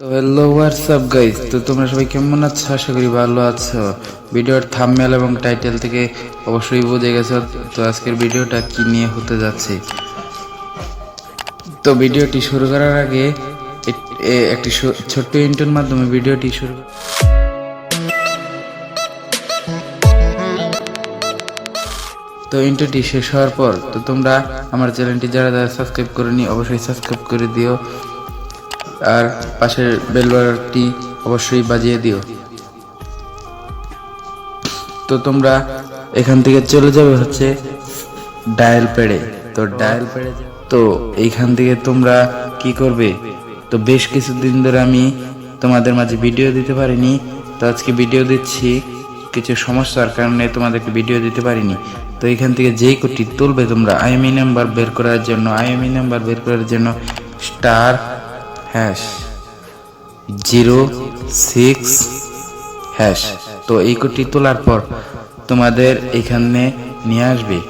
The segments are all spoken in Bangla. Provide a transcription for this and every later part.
তো হ্যালো হোয়াটসঅ্যাপ গাইজ তো তোমরা সবাই কেমন আছো? আশা করি ভালো আছো। ভিডিওর থাম্বনেল এবং টাইটেল থেকে অবশ্যই বুঝে গেছো তো আজকের ভিডিওটা কি নিয়ে হতে যাচ্ছে। তো ভিডিওটি শুরু করার আগে একটি ছোট্ট ইন্টার মাধ্যমে ভিডিওটি শুরু কর- তো ইন্টারটি শেষ হওয়ার পর তো তোমরা আমার চ্যানেলটি যারা যারা সাবস্ক্রাইব করেনি, অবশ্যই সাবস্ক্রাইব করে দিও। আর পাশের বেল বাটনটি অবশ্যই বাজিয়ে দিও। তো তোমরা এখান থেকে চলে যাবে হচ্ছে ডায়াল প্যাডে। তো ডায়াল প্যাডে তো এইখান থেকে তোমরা কি করবে? তো বেশ কিছুদিন ধরে আমি তোমাদের মাঝে ভিডিও দিতে পারিনি। তো আজকে ভিডিও দিচ্ছি কিছু সমস্যার কারণে তোমাদেরকে ভিডিও দিতে পারিনি। তো এখান থেকে যেই কোটি তুলবে তোমরা আইএমই নাম্বার বের করার জন্য আইএমই নাম্বার বের করার জন্য star hash zero six hash তো এই কোডটি তোলার পর তোমাদের এখানে নিয়ে আসবে।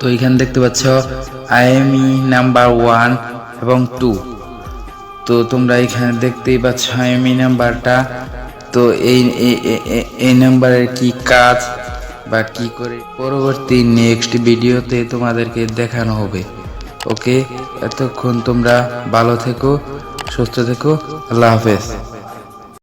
তো এখানে দেখতে পাচ্ছ আইএমই নাম্বার ওয়ান এবং টু তো তোমরা এখানে দেখতেই পাচ্ছ আইএমই নাম্বারটা তো এই এই- নাম্বারের কি কাজ বা কি করে পরবর্তী নেক্সট ভিডিওতে তোমাদেরকে দেখানো হবে। ওকে এতক্ষণ তোমরা ভালো থেকো সুস্থ থেকো আল্লাহ হাফেজ।